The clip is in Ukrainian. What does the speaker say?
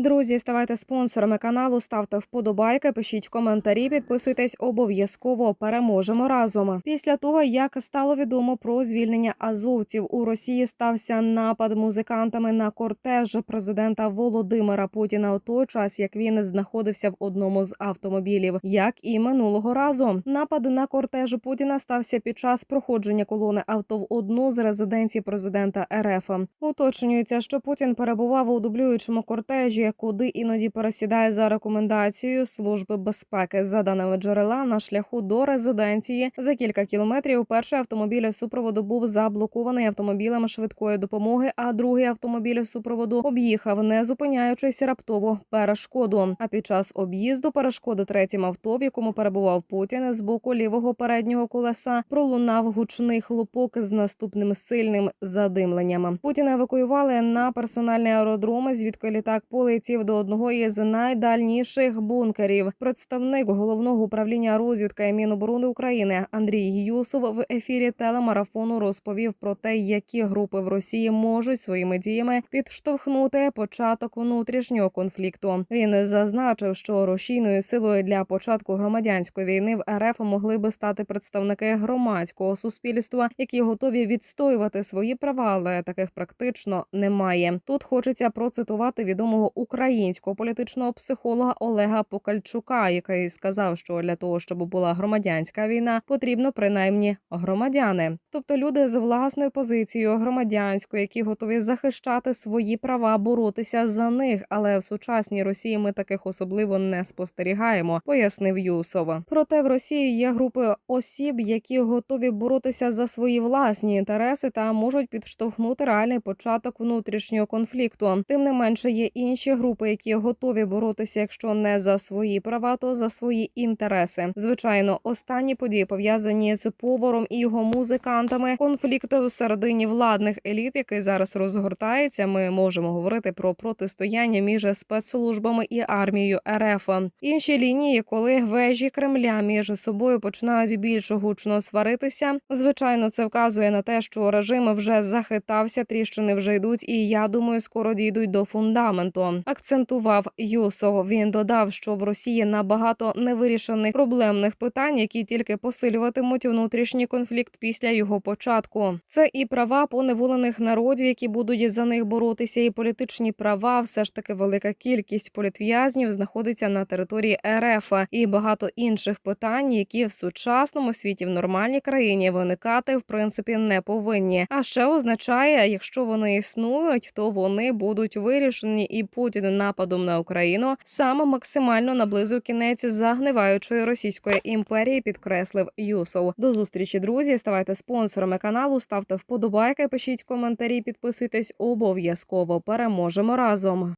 Друзі, ставайте спонсорами каналу, ставте вподобайки, пишіть коментарі, підписуйтесь обов'язково. Переможемо разом. Після того, як стало відомо про звільнення азовців у Росії, стався напад музикантами на кортеж президента Володимира Путіна у той час, як він знаходився в одному з автомобілів, як і минулого разу. Напад на кортеж Путіна стався під час проходження колони авто в одну з резиденцій президента РФ. Уточнюється, що Путін перебував у дублюючому кортежі, куди іноді пересідає за рекомендацією служби безпеки. За даними джерела, на шляху до резиденції за кілька кілометрів перший автомобіль супроводу був заблокований автомобілем швидкої допомоги, а другий автомобіль супроводу об'їхав, не зупиняючись раптово перешкоду. А під час об'їзду перешкоди третім авто, в якому перебував Путін, з боку лівого переднього колеса пролунав гучний хлопок з наступним сильним задимленням. Путіна евакуювали на персональний аеродром, звідки літак полетів до одного із найдальніших бункерів. Представник головного управління розвідки Міноборони України Андрій Юсов в ефірі телемарафону розповів про те, які групи в Росії можуть своїми діями підштовхнути початок внутрішнього конфлікту. Він зазначив, що рушійною силою для початку громадянської війни в РФ могли би стати представники громадського суспільства, які готові відстоювати свої права, але таких практично немає. Тут хочеться процитувати відомого українського політичного психолога Олега Покальчука, який сказав, що для того, щоб була громадянська війна, потрібно принаймні громадяни, тобто люди з власною позицією громадянською, які готові захищати свої права, боротися за них. Але в сучасній Росії ми таких особливо не спостерігаємо, пояснив Юсов. Проте в Росії є групи осіб, які готові боротися за свої власні інтереси та можуть підштовхнути реальний початок внутрішнього конфлікту. Тим не менше, є інші групи, які готові боротися, якщо не за свої права, то за свої інтереси. Звичайно, останні події пов'язані з поваром і його музикантами. Конфлікти всередині владних еліт, який зараз розгортається. Ми можемо говорити про протистояння між спецслужбами і армією РФ. Інші лінії, коли вежі Кремля між собою починають більш гучно сваритися. Звичайно, це вказує на те, що режим вже захитався, тріщини вже йдуть, і я думаю, скоро дійдуть до фундаменту. Акцентував Юсов. Він додав, що в Росії набагато невирішених проблемних питань, які тільки посилюватимуть внутрішній конфлікт після його початку. Це і права поневолених народів, які будуть за них боротися, і політичні права. Все ж таки велика кількість політв'язнів знаходиться на території РФ і багато інших питань, які в сучасному світі в нормальній країні виникати в принципі не повинні. А ще означає, якщо вони існують, то вони будуть вирішені, і Путін нападом на Україну саме максимально наблизив кінець загниваючої російської імперії, підкреслив Юсов. До зустрічі, друзі. Ставайте спонсорами каналу, ставте вподобайки, пишіть коментарі, підписуйтесь обов'язково. Переможемо разом.